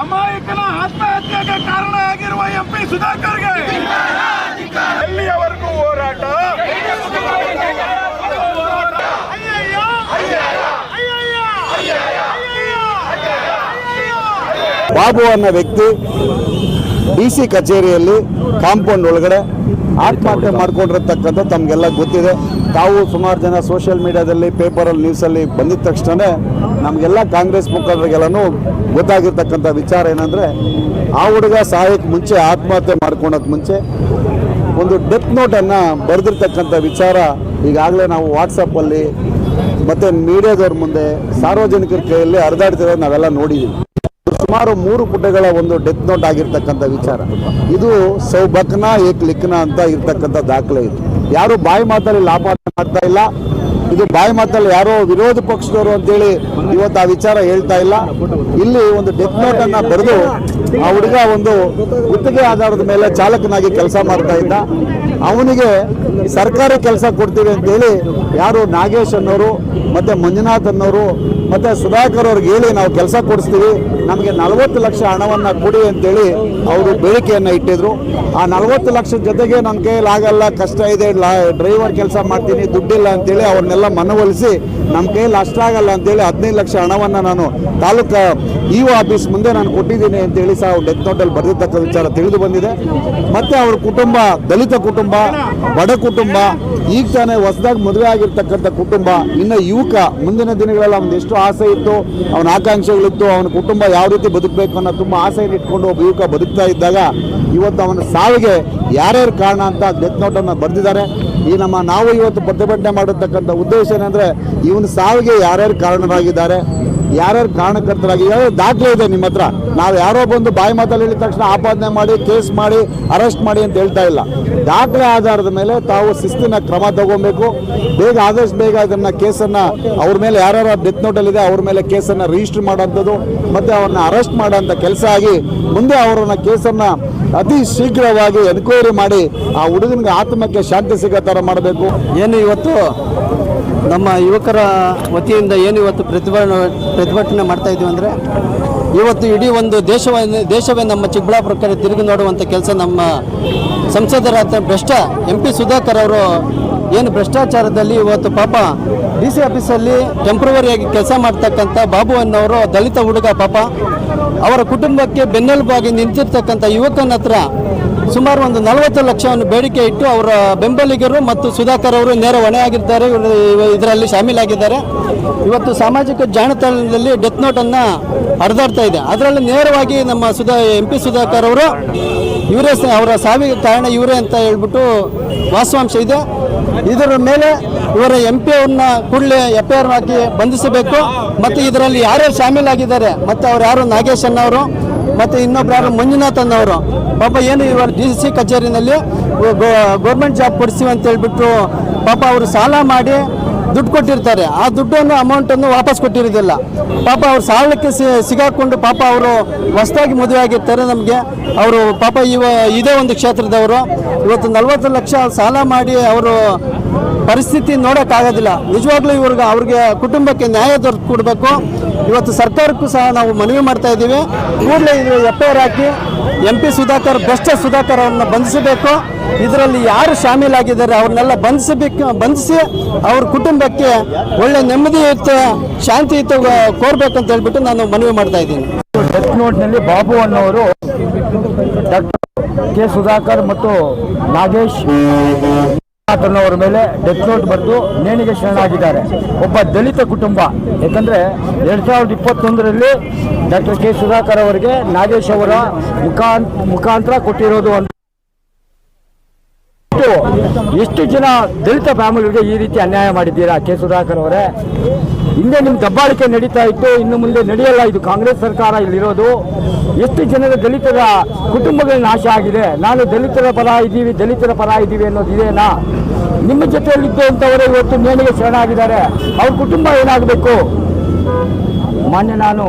ಅಮಾಯಕನ ಆತ್ಮಹತ್ಯೆಗೆ ಕಾರಣ ಆಗಿರುವ ಎಂಪಿ ಸುಧಾಕರ್ಗೆ ಎಲ್ಲಿಯವರೆಗೂ ಹೋರಾಟ ಅಯ್ಯಯ್ಯೋ! ಅಯ್ಯಯ್ಯೋ! ಅಯ್ಯಯ್ಯೋ! ಬಾಬು ಅನ್ನೋ ವ್ಯಕ್ತಿ ಡಿ ಸಿ ಕಚೇರಿಯಲ್ಲಿ ಕಾಂಪೌಂಡ್ ಒಳಗಡೆ ಆತ್ಮಹತ್ಯೆ ಮಾಡ್ಕೊಂಡಿರತಕ್ಕಂಥ ತಮಗೆಲ್ಲ ಗೊತ್ತಿದೆ. ತಾವು ಸುಮಾರು ಜನ ಸೋಷಿಯಲ್ ಮೀಡಿಯಾದಲ್ಲಿ ಪೇಪರಲ್ಲಿ ನ್ಯೂಸಲ್ಲಿ ಬಂದಿದ ತಕ್ಷಣ ನಮಗೆಲ್ಲ ಕಾಂಗ್ರೆಸ್ ಮುಖಂಡರಿಗೆಲ್ಲನೂ ಗೊತ್ತಾಗಿರ್ತಕ್ಕಂಥ ವಿಚಾರ ಏನಂದರೆ ಆ ಹುಡುಗ ಸಹಾಯಕ್ಕೆ ಮುಂಚೆ ಆತ್ಮಹತ್ಯೆ ಮಾಡ್ಕೊಳಕ್ಕೆ ಮುಂಚೆ ಒಂದು ಡೆತ್ ನೋಟನ್ನು ಬರೆದಿರ್ತಕ್ಕಂಥ ವಿಚಾರ ಈಗಾಗಲೇ ನಾವು ವಾಟ್ಸಪ್ಪಲ್ಲಿ ಮತ್ತು ಮೀಡಿಯಾದವ್ರ ಮುಂದೆ ಸಾರ್ವಜನಿಕರ ಕೈಯಲ್ಲಿ ಹರಿದಾಡ್ತಿರೋದು ನಾವೆಲ್ಲ ನೋಡಿದ್ದೀವಿ ಸುಮಾರು ಮೂರು ಪುಟಗಳ ಒಂದು ಡೆತ್ ನೋಟ್ ಆಗಿರ್ತಕ್ಕಂಥ ವಿಚಾರ. ಇದು ಸೌಬಕ್ನ ಏಕ್ ಲಿಖನ ಅಂತ ಇರ್ತಕ್ಕಂಥ ದಾಖಲೆ ಇದು. ಯಾರು ಬಾಯಿ ಮಾತಲ್ಲಿ ಲಾಭ ಮಾಡ್ತಾ ಇಲ್ಲ, ಇದು ಬಾಯಿ ಮಾತಲ್ಲಿ ಯಾರೋ ವಿರೋಧ ಪಕ್ಷದವರು ಅಂತೇಳಿ ಇವತ್ತು ಆ ವಿಚಾರ ಹೇಳ್ತಾ ಇಲ್ಲ. ಇಲ್ಲಿ ಒಂದು ಡೆತ್ ನೋಟ್ ಅನ್ನ ಬರೆದು ಆ ಹುಡುಗ ಒಂದು ಗುತ್ತಿಗೆ ಆಧಾರದ ಮೇಲೆ ಚಾಲಕನಾಗಿ ಕೆಲಸ ಮಾಡ್ತಾ ಇದ್ದ. ಅವನಿಗೆ ಸರ್ಕಾರಿ ಕೆಲಸ ಕೊಡ್ತೀವಿ ಅಂತೇಳಿ ಯಾರು ನಾಗೇಶ್ ಅನ್ನೋರು, ಮತ್ತೆ ಮಂಜುನಾಥ್ ಅನ್ನೋರು, ಮತ್ತೆ ಸುಧಾಕರ್ ಅವ್ರಿಗೆ ಹೇಳಿ ನಾವು ಕೆಲಸ ಕೊಡಿಸ್ತೀವಿ. ನಮಗೆ ನಲವತ್ತು ಲಕ್ಷ ಹಣವನ್ನು ಕೊಡಿ ಅಂತೇಳಿ ಅವರು ಬೇಡಿಕೆಯನ್ನು ಇಟ್ಟಿದ್ರು. ಆ ನಲವತ್ತು ಲಕ್ಷದ ಜೊತೆಗೆ ನನ್ನ ಕೈಯಲ್ಲಿ ಆಗಲ್ಲ, ಕಷ್ಟ ಇದೆ ಡ್ರೈವರ್ ಕೆಲಸ ಮಾಡ್ತೀನಿ, ದುಡ್ಡಿಲ್ಲ ಅಂತೇಳಿ ಅವ್ರನ್ನೆಲ್ಲ ಮನವೊಲಿಸಿ ನಮ್ಮ ಕೈಯಲ್ಲಿ ಅಷ್ಟಾಗಲ್ಲ ಅಂತೇಳಿ ಹದಿನೈದು ಲಕ್ಷ ಹಣವನ್ನು ನಾನು ತಾಲೂಕು ಇ ಆಫೀಸ್ ಮುಂದೆ ನಾನು ಕೊಟ್ಟಿದ್ದೀನಿ ಅಂತೇಳಿ ಸಹ ಡೆತ್ ನೋಟಲ್ಲಿ ಬರೆದಿರ್ತಕ್ಕಂಥ ವಿಚಾರ ತಿಳಿದು ಬಂದಿದೆ. ಮತ್ತು ಅವ್ರ ಕುಟುಂಬ, ದಲಿತ ಕುಟುಂಬ, ಬಡ ಕುಟುಂಬ ಈಗ ತಾನೇ ಹೊಸದಾಗಿ ಮದುವೆ ಆಗಿರ್ತಕ್ಕಂಥ ಕುಟುಂಬ, ಇನ್ನು ಯುವಕ, ಮುಂದಿನ ದಿನಗಳಲ್ಲಿ ಅವನ ಎಷ್ಟು ಆಸೆ ಇತ್ತು, ಅವನ ಆಕಾಂಕ್ಷೆಗಳಿತ್ತು, ಅವನ ಕುಟುಂಬ ಯಾವ ರೀತಿ ಬದುಕಬೇಕು ಅನ್ನೋ ತುಂಬ ಆಸೆಯನ್ನು ಇಟ್ಕೊಂಡು ಒಬ್ಬ ಯುವಕ ಬದುಕ್ತಾ ಇದ್ದಾಗ ಇವತ್ತು ಅವನ ಸಾವಿಗೆ ಯಾರ್ಯಾರು ಕಾರಣ ಅಂತ ಡೆತ್ ನೋಟನ್ನು ಬರೆದಿದ್ದಾರೆ. ಈ ನಮ್ಮ ನಾವು ಇವತ್ತು ಪ್ರತಿಭಟನೆ ಮಾಡಿರ್ತಕ್ಕಂಥ ಉದ್ದೇಶ ಏನಂದರೆ, ಇವನ ಸಾವಿಗೆ ಯಾರ್ಯಾರು ಕಾರಣರಾಗಿದ್ದಾರೆ ಯಾರ್ಯಾರು ಕಾರಣಕರ್ತರಾಗಿ ಯಾರು ದಾಖಲೆ ಇದೆ ನಿಮ್ಮ ಹತ್ರ, ನಾವು ಯಾರೋ ಬಂದು ಬಾಯಿ ಮಾತಲ್ಲಿ ಹೇಳಿದ ತಕ್ಷಣ ಆಪಾದನೆ ಮಾಡಿ, ಕೇಸ್ ಮಾಡಿ, ಅರೆಸ್ಟ್ ಮಾಡಿ ಅಂತ ಹೇಳ್ತಾ ಇಲ್ಲ. ದಾಖಲೆ ಆಧಾರದ ಮೇಲೆ ತಾವು ಶಿಸ್ತಿನ ಕ್ರಮ ತಗೋಬೇಕು. ಬೇಗ ಆದಷ್ಟು ಬೇಗ ಅದನ್ನ ಕೇಸನ್ನ ಅವ್ರ ಮೇಲೆ ಯಾರ್ಯಾರ ಡೆತ್ ನೋಟಲ್ಲಿದೆ ಅವ್ರ ಮೇಲೆ ಕೇಸನ್ನ ರಿಜಿಸ್ಟರ್ ಮಾಡೋಂಥದ್ದು ಮತ್ತೆ ಅವ್ರನ್ನ ಅರೆಸ್ಟ್ ಮಾಡೋಂಥ ಕೆಲಸ ಆಗಿ ಮುಂದೆ ಅವರನ್ನ ಕೇಸನ್ನ ಅತಿ ಶೀಘ್ರವಾಗಿ ಎನ್ಕ್ವೈರಿ ಮಾಡಿ ಆ ಹುಡುಗನಿಗೆ ಆತ್ಮಕ್ಕೆ ಶಾಂತಿ ಸಿಗೋ ಥರ ಮಾಡಬೇಕು. ಏನು ಇವತ್ತು? ನಮ್ಮ ಯುವಕರ ವತಿಯಿಂದ ಏನು ಇವತ್ತು ಪ್ರತಿಭಟನೆ ಪ್ರತಿಭಟನೆ ಮಾಡ್ತಾ ಇದ್ದೀವಿ ಅಂದರೆ, ಇವತ್ತು ಇಡೀ ಒಂದು ದೇಶವೇ ದೇಶವೇ ನಮ್ಮ ಚಿಕ್ಕಬಳ್ಳಾಪುರ ಕಡೆ ತಿರುಗಿ ನೋಡುವಂಥ ಕೆಲಸ ನಮ್ಮ ಸಂಸದರಾದ ಭ್ರಷ್ಟ ಎಂ ಪಿ ಸುಧಾಕರ್ ಅವರು ಏನು ಭ್ರಷ್ಟಾಚಾರದಲ್ಲಿ ಇವತ್ತು ಪಾಪ ಡಿ ಸಿ ಆಫೀಸಲ್ಲಿ ಟೆಂಪ್ರವರಿಯಾಗಿ ಕೆಲಸ ಮಾಡ್ತಕ್ಕಂಥ ಬಾಬು ಅನ್ನೋರು ದಲಿತ ಹುಡುಗ ಪಾಪ, ಅವರ ಕುಟುಂಬಕ್ಕೆ ಬೆನ್ನೆಲುಬಾಗಿ ನಿಂತಿರ್ತಕ್ಕಂಥ ಯುವಕನ ಹತ್ರ ಸುಮಾರು ಒಂದು ನಲವತ್ತು ಲಕ್ಷವನ್ನು ಬೇಡಿಕೆ ಇಟ್ಟು ಅವರ ಬೆಂಬಲಿಗರು ಮತ್ತು ಸುಧಾಕರ್ ಅವರು ನೇರ ಹೊಣೆಯಾಗಿದ್ದಾರೆ. ಇದರಲ್ಲಿ ಶಾಮೀಲಾಗಿದ್ದಾರೆ. ಇವತ್ತು ಸಾಮಾಜಿಕ ಜಾಣತಾಣದಲ್ಲಿ ಡೆತ್ ನೋಟನ್ನು ಹರಿದಾಡ್ತಾ ಇದೆ. ಅದರಲ್ಲಿ ನೇರವಾಗಿ ನಮ್ಮ ಸುಧಾ, ಎಂ ಪಿ ಸುಧಾಕರ್ ಅವರು, ಇವರೇ ಅವರ ಸಾವಿಗೆ ಕಾರಣ ಇವರೇ ಅಂತ ಹೇಳ್ಬಿಟ್ಟು ವಾಸ್ವಾಂಶ ಇದೆ. ಇದರ ಮೇಲೆ ಇವರ ಎಂ ಪಿ ಅವ್ರನ್ನ ಕೂಡಲೇ ಎಫ್ ಐ ಆರ್ ಹಾಕಿ ಬಂಧಿಸಬೇಕು. ಮತ್ತು ಇದರಲ್ಲಿ ಯಾರ್ಯಾರು ಶಾಮೀಲಾಗಿದ್ದಾರೆ, ಮತ್ತು ಅವ್ರು ಯಾರು ನಾಗೇಶ್ ಅನ್ನೋರು ಮತ್ತು ಇನ್ನೊಬ್ಬರು ಮಂಜುನಾಥ್ ಅನ್ನೋರು. ಪಾಪ ಏನು ಇವರು ಡಿ ಸಿ ಕಚೇರಿನಲ್ಲಿ ಗೌರ್ಮೆಂಟ್ ಜಾಬ್ ಕೊಡಿಸ್ತೀವಿ ಅಂತ ಹೇಳ್ಬಿಟ್ಟು ಪಾಪ ಅವರು ಸಾಲ ಮಾಡಿ ದುಡ್ಡು ಕೊಟ್ಟಿರ್ತಾರೆ. ಆ ದುಡ್ಡನ್ನು ಅಮೌಂಟನ್ನು ವಾಪಸ್ ಕೊಟ್ಟಿರೋದಿಲ್ಲ. ಪಾಪ ಅವ್ರು ಸಾಲಕ್ಕೆ ಸಿಗಾಕೊಂಡು ಪಾಪ ಅವರು ಹೊಸದಾಗಿ ಮದುವೆ ಆಗಿರ್ತಾರೆ ನಮಗೆ. ಅವರು ಪಾಪ ಇವ, ಇದೇ ಒಂದು ಕ್ಷೇತ್ರದವರು. ಇವತ್ತು ನಲವತ್ತು ಲಕ್ಷ ಸಾಲ ಮಾಡಿ ಅವರು ಪರಿಸ್ಥಿತಿ ನೋಡೋಕ್ಕಾಗೋದಿಲ್ಲ. ನಿಜವಾಗ್ಲೂ ಇವ್ರಿಗೆ ಅವ್ರಿಗೆ ಕುಟುಂಬಕ್ಕೆ ನ್ಯಾಯ ದೊರೆತು ಕೊಡಬೇಕು. ಇವತ್ತು ಸರ್ಕಾರಕ್ಕೂ ಸಹ ನಾವು ಮನವಿ ಮಾಡ್ತಾ ಇದ್ದೀವಿ. ಕೂಡಲೇ ಇದು ಎಫ್ ಹಾಕಿ ಎಂ ಪಿ ಸುಧಾಕರ್, ಭ್ರಷ್ಟ ಸುಧಾಕರ್ ಅವ್ರನ್ನ ಬಂಧಿಸಬೇಕು. ಇದರಲ್ಲಿ ಯಾರು ಶಾಮೀಲಾಗಿದ್ದಾರೆ ಅವ್ರನ್ನೆಲ್ಲ ಬಂಧಿಸಬೇಕು, ಬಂಧಿಸಿ ಅವ್ರ ಕುಟುಂಬಕ್ಕೆ ಒಳ್ಳೆ ನೆಮ್ಮದಿಯುತ ಶಾಂತಿಯುತ ಕೋರ್ಬೇಕಂತ ಹೇಳ್ಬಿಟ್ಟು ನಾನು ಮನವಿ ಮಾಡ್ತಾ ಇದ್ದೀನಿ. ಡೆತ್ ನೋಟ್ನಲ್ಲಿ ಬಾಬು ಅನ್ನೋರು ಡಾಕ್ಟರ್ ಕೆ. ಸುಧಾಕರ್ ಮತ್ತು ನಾಗೇಶ್ ಅನ್ನೋರ ಮೇಲೆ ಡೆತ್ ನೋಟ್ ಬರೆದು ನೇಣಿಗೆ ಶರಣಾಗಿದ್ದಾರೆ. ಒಬ್ಬ ದಲಿತ ಕುಟುಂಬ. ಯಾಕಂದ್ರೆ ಎರಡ್ ಸಾವಿರದ ಇಪ್ಪತ್ತೊಂದರಲ್ಲಿ ಡಾಕ್ಟರ್ ಕೆ. ಸುಧಾಕರ್ ಅವರಿಗೆ ನಾಗೇಶ್ ಅವರ ಮುಖಾಂತ, ಮುಖಾಂತರ ಕೊಟ್ಟಿರೋದು ಅಂತ ಎಷ್ಟು- ಜನ ದಲಿತ ಫ್ಯಾಮಿಲಿಗೆ ಈ ರೀತಿ ಅನ್ಯಾಯ ಮಾಡಿದ್ದೀರಾ ಕೆ. ಸುಧಾಕರ್ ಅವರೇ? ಹಿಂದೆ ನಿಮ್ ದಬ್ಬಾಳಿಕೆ ನಡೀತಾ ಇತ್ತು, ಇನ್ನು ಮುಂದೆ ನಡೆಯಲ್ಲ. ಇದು ಕಾಂಗ್ರೆಸ್ ಸರ್ಕಾರ ಇಲ್ಲಿರೋದು. ಎಷ್ಟು ಜನರ ದಲಿತರ ಕುಟುಂಬಗಳ ನಾಶ ಆಗಿದೆ? ನಾನು ದಲಿತರ ಪರ ಇದ್ದೀವಿ, ದಲಿತರ ಪರ ಇದ್ದೀವಿ ಅನ್ನೋದು ಇದೇನಾ? ನಿಮ್ಮ ಜೊತೆಯಲ್ಲಿದ್ದಂಥವರೇ ಇವತ್ತು ನೇಣಿಗೆ ಶರಣಾಗಿದ್ದಾರೆ. ಅವ್ರ ಕುಟುಂಬ ಏನಾಗಬೇಕು? ಮಾನ್ಯ ನಾನು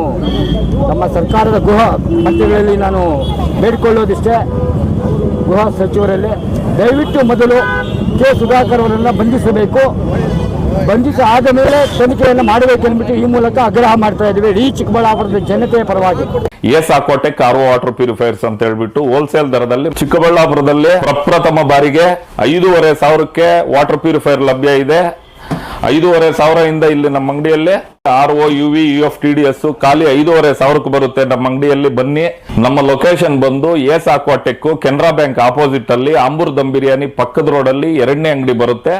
ನಮ್ಮ ಸರ್ಕಾರದ ಗೃಹ ಮಂತ್ರಿಗಳಲ್ಲಿ ನಾನು ಬೇಡಿಕೊಳ್ಳೋದಿಷ್ಟೇ. ಗೃಹ ಸಚಿವರಲ್ಲಿ ದಯವಿಟ್ಟು ಮೊದಲು ಕೆ ಸುಧಾಕರ್ ಅವರನ್ನು ಬಂಧಿಸಬೇಕು. ಬಂಧಿಸಿ ಆದ ಮೇಲೆ ತನಿಖೆಯನ್ನು ಮಾಡಬೇಕೆಂದ್ಬಿಟ್ಟು ಈ ಮೂಲಕ ಆಗ್ರಹ ಮಾಡ್ತಾ ಇದ್ದೀವಿ. ಇಡೀ ಚಿಕ್ಕಬಳ್ಳಾಪುರದ ಜನತೆಯ ಪರವಾಗಿ. S Aquatech R water purifiers ಅಂತ ಹೇಳ್ಬಿಟ್ಟು ಹೋಲ್ಸೇಲ್ ದರದಲ್ಲಿ ಚಿಕ್ಕಬಳ್ಳಾಪುರದಲ್ಲಿ ಪ್ರಪ್ರಥಮ ಬಾರಿಗೆ ಐದೂವರೆ ಸಾವಿರಕ್ಕೆ ವಾಟರ್ ಪ್ಯೂರಿಫೈರ್ ಲಭ್ಯ ಇದೆ. ಐದೂವರೆ ಸಾವಿರದಿಂದ ಇಲ್ಲಿ ನಮ್ಮ ಅಂಗಡಿಯಲ್ಲಿ R O U V U F T D S ಖಾಲಿ ಐದೂವರೆ ಸಾವಿರಕ್ಕೆ ಬರುತ್ತೆ ನಮ್ಮ ಅಂಗಡಿಯಲ್ಲಿ. ಬನ್ನಿ, ನಮ್ಮ ಲೊಕೇಶನ್ ಬಂದು S Aquatech Canara bank opposite ಅಲ್ಲಿ ಆಂಬೂರ್ ದಮ್ ಬಿರಿಯಾನಿ ಪಕ್ಕದ ರೋಡ್ ಅಲ್ಲಿ ಎರಡನೇ ಅಂಗಡಿ ಬರುತ್ತೆ.